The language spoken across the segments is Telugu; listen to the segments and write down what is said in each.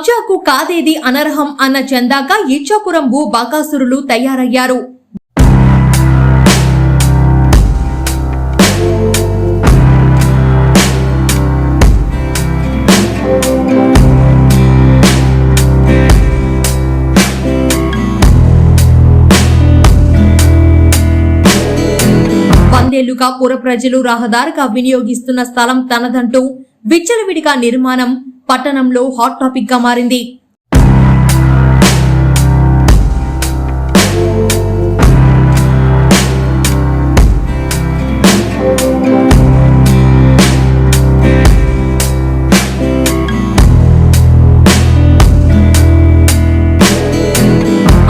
కబ్జాకు కాదేది అనర్హం అన్న చందాగా ఇచ్చాపురం భూ బాకాసురులు తయారయ్యారు. వందేళ్ళుగా పుర ప్రజలు రహదారిగా వినియోగిస్తున్న స్థలం తనదంటూ విచ్చలవిడిగా నిర్మాణం పట్టణంలో హాట్ టాపిక్గా మారింది.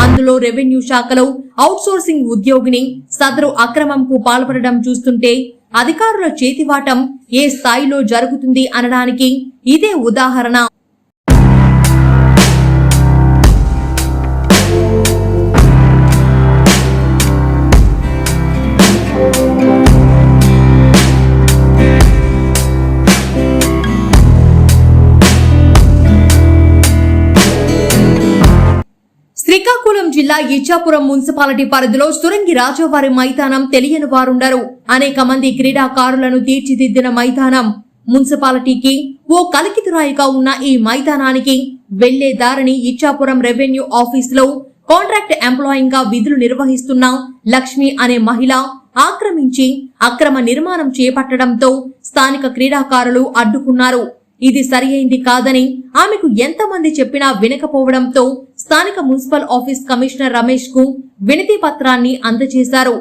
అందులో రెవెన్యూ శాఖలో అవుట్సోర్సింగ్ ఉద్యోగిని సదరు అక్రమంకు పాల్పడడం చూస్తుంటే అధికారుల చేతివాటం ఏ స్థాయిలో జరుగుతుంది అనడానికి ఇదే ఉదాహరణ జిల్లా ఇచ్చాపురం మున్సిపాలిటీ పరిధిలో సురంగి రాజావారి మైదానం తెలియని వారుండరు. అనేక మంది క్రీడాకారులను తీర్చిదిద్దిన మైదానం. మున్సిపాలిటీకి ఓ కలికితురాయిగా ఉన్న ఈ మైదానానికి వెళ్ళే దారిని ఇచ్చాపురం రెవెన్యూ ఆఫీసులో కాంట్రాక్ట్ ఎంప్లాయింగ్గా విధులు నిర్వహిస్తున్న లక్ష్మి అనే మహిళ ఆక్రమించి అక్రమ నిర్మాణం చేపట్టడంతో స్థానిక క్రీడాకారులు అడ్డుకున్నారు. ఇది సరియైంది కాదని ఆమెకు ఎంతమంది చెప్పినా వినకపోవడంతో స్థానిక మున్సిపల్ ఆఫీస్ కమిషనర్ రమేష్కు వినతి పత్రాన్ని అందజేశారు.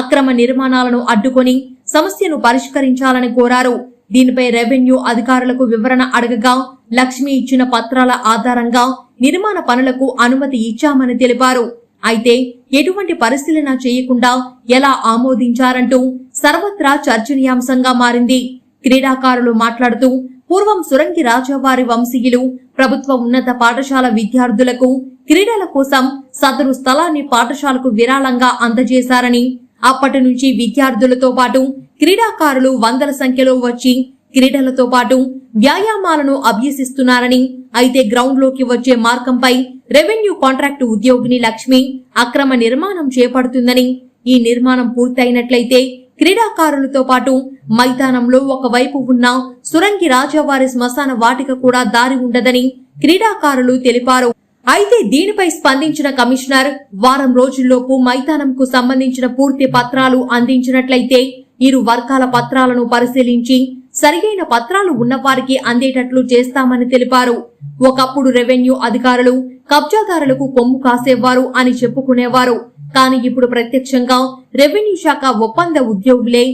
అక్రమ నిర్మాణాలను అడ్డుకొని సమస్యను పరిష్కరించాలని కోరారు. దీనిపై రెవెన్యూ అధికారులకు వివరణ అడగగా లక్ష్మి ఇచ్చిన పత్రాల ఆధారంగా నిర్మాణ పనులకు అనుమతి ఇచ్చామని తెలిపారు. అయితే ఎటువంటి పరిశీలన చేయకుండా ఎలా ఆమోదించారంటూ సర్వత్రా చర్చనీయాంశంగా మారింది. క్రీడాకారులు మాట్లాడుతూ పూర్వం సురంగి రాజావారి వంశీయులు ప్రభుత్వ ఉన్నత పాఠశాల విద్యార్థులకు క్రీడల కోసం సదరు స్థలాన్ని పాఠశాలకు విరాళంగా అందజేశారని అప్పటి నుంచి విద్యార్థులతో పాటు క్రీడాకారులు వందల సంఖ్యలో వచ్చి క్రీడలతో పాటు వ్యాయామాలను అభ్యసిస్తున్నారని అయితే గ్రౌండ్లోకి వచ్చే మార్గంపై రెవెన్యూ కాంట్రాక్టు ఉద్యోగిని లక్ష్మి అక్రమ నిర్మాణం చేపడుతుందని ఈ నిర్మాణం పూర్తయినట్లయితే క్రీడాకారులతో పాటు మైదానంలో ఒకవైపు ఉన్న సురంగి రాజావారి శ్మశాన వాటిక కూడా దారి ఉండదని క్రీడాకారులు తెలిపారు. అయితే దీనిపై స్పందించిన కమిషనర్ వారం రోజుల్లోపు మైదానంకు సంబంధించిన పూర్తి పత్రాలు అందించినట్లయితే ఇరు వర్గాల పత్రాలను పరిశీలించి సరియైన పత్రాలు ఉన్నవారికి అందేటట్లు చేస్తామని తెలిపారు. ఒకప్పుడు రెవెన్యూ అధికారులు కబ్జాదారులకు కొమ్ము కాసేవారు అని చెప్పుకునేవారు. కానీ ఇప్పుడు ప్రత్యక్షంగా రెవెన్యూ శాఖ ఒప్పంద ఉద్యోగులే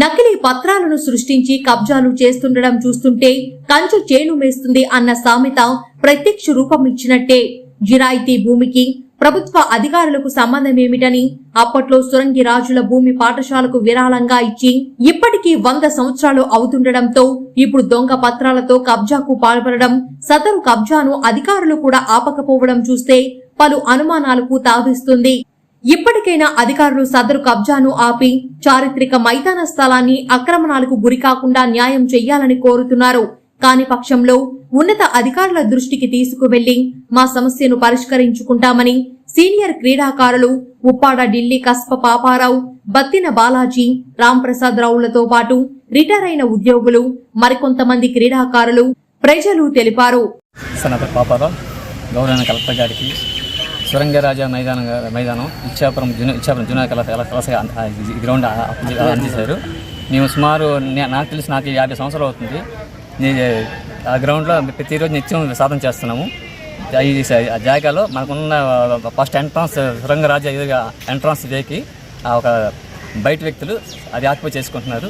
నకిలీ పత్రాలను సృష్టించి కబ్జాలు చేస్తుండడం చూస్తుంటే కంచు చేను మేస్తుంది అన్న సామెత ప్రత్యక్ష రూపం ఇచ్చినట్టే. జిరాయితీ భూమికి ప్రభుత్వ అధికారులకు సంబంధమేమిటని అప్పట్లో సురంగి రాజుల భూమి పాఠశాలకు విరాళంగా ఇచ్చి ఇప్పటికీ వంద సంవత్సరాలు అవుతుండడంతో ఇప్పుడు దొంగ పత్రాలతో కబ్జాకు పాల్పడడం సదరు కబ్జాను అధికారులు కూడా ఆపకపోవడం చూస్తే పలు అనుమానాలకు తావిస్తుంది. ఇప్పటికైనా అధికారులు సదరు కబ్జాను ఆపి చారిత్రక మైదాన స్థలాన్ని అక్రమణాలకు గురికాకుండా న్యాయం చెయ్యాలని కోరుతున్నారు. కాని పక్షంలో ఉన్నత అధికారుల దృష్టికి తీసుకువెళ్ళి మా సమస్యను పరిష్కరించుకుంటామని సీనియర్ క్రీడాకారులు ఉప్పాడ ఢిల్లీ కస్ప పాపారావు బత్తిన బాలాజీ రాంప్రసాద్ రావులతో పాటు రిటైర్ అయిన ఉద్యోగులు మరికొంతమంది క్రీడాకారులు ప్రజలు తెలిపారు. కలెక్టర్ గారికి సురంగరాజ మైదానం మైదానం ఇచ్చాపురం జున ఇచ్చాపురం జూనియర్ కళాశాల కళాశాల గ్రౌండ్ అందజేశారు అందించారు. మేము సుమారు నాకు తెలిసి నాకు యాభై సంవత్సరాలు అవుతుంది. ఆ గ్రౌండ్లో ప్రతిరోజు నిత్యం సాధన చేస్తున్నాము. ఈ జాగాలో మనకున్న ఫస్ట్ ఎంట్రన్స్ సురంగరాజ ఎదురుగా ఎంట్రన్స్ వేకి ఆ ఒక బయట వ్యక్తులు అది ఆక్యుపై చేసుకుంటున్నారు.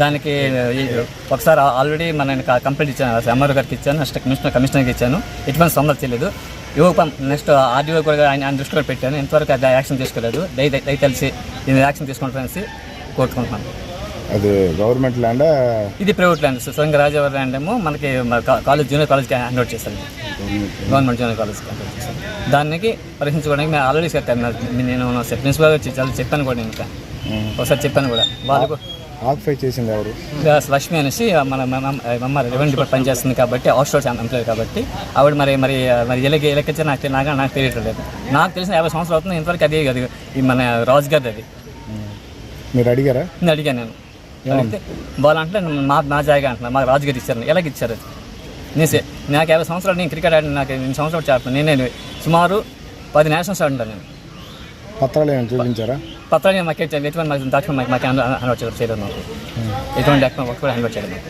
దానికి ఒకసారి ఆల్రెడీ మన కంప్లైంట్ ఇచ్చాను. ఎంఆర్ఓ గారికి ఇచ్చాను నెక్స్ట్ కమిషనర్ కమిషనర్కి ఇచ్చాను. ఎటువంటి సంబంధం తెలియదు యువ నెక్స్ట్ ఆర్డీఓ కూడా ఆయన ఆయన దృష్టిలో పెట్టాను. ఇంతవరకు అది యాక్షన్ తీసుకోలేదు. దయ దయ- దయతలిసి దీని యాక్షన్ తీసుకుంటారనేసి కోరుకుంటున్నాను. అది గవర్నమెంట్ ల్యాండా? ఇది ప్రైవేట్ ల్యాండ్ స్వయంగా రాజావారి ల్యాండ్ ఏమో మనకి కాలేజ్ జూనియర్ కాలేజ్కి హ్యాండ్ అవుట్ చేస్తారు గవర్నమెంట్ జూనియర్ కాలేజ్కి హ్యాండ్ అవుట్ చేస్తారు దానికి పరీక్షించుకోవడానికి మేము ఆల్రెడీ చెప్పాను. నేను ప్రిన్సిపల్ వచ్చి చాలా చెప్పాను కూడా నేను ఇంకా. ఒకసారి చెప్పాను కూడా. వాళ్ళు ఆక్యుపై చేసింది ఎవరు? లక్ష్మి అనేసి మన మమ్మ రెవెన్యూ డిపార్ట్ పనిచేస్తుంది కాబట్టి అవుట్ సోర్స్ ఎంప్లాయ్ కాబట్టి ఆవిడ మరి మరి మరి ఎలకి ఎలకొచ్చా నాకు నాకు నాకు తెలియట్లేదు నాకు తెలిసిన యాభై సంవత్సరాలు అవుతుంది ఇంతవరకు అది అది ఈ మన రాజు గారిది అది మీరు అడిగారా? నేను అడిగాను నేను. అడిగితే వాళ్ళంటే మా నా జాయిగా అంటున్నారు మా రాజుగారు ఇచ్చారు ఎలాగ ఇచ్చారు? అది నేసే నాకు యాభై సంవత్సరాలు నేను క్రికెట్ ఆడిన నాకు ఎన్ని సంవత్సరాలు చేస్తాను? నేనే సుమారు పది నేషనల్స్ ఆడుంటాను నేను. పత్రాలు ఏమైనా చూపించారా? పత్రాలు మాకు ఎటువంటి మాకు డాక్యుమెంట్ మాకు మాకు హ్యాండ్ చేయలేదు మాకు ఎటువంటి డాక్యుమెంట్ కూడా హ్యాండ్ చేయలేదు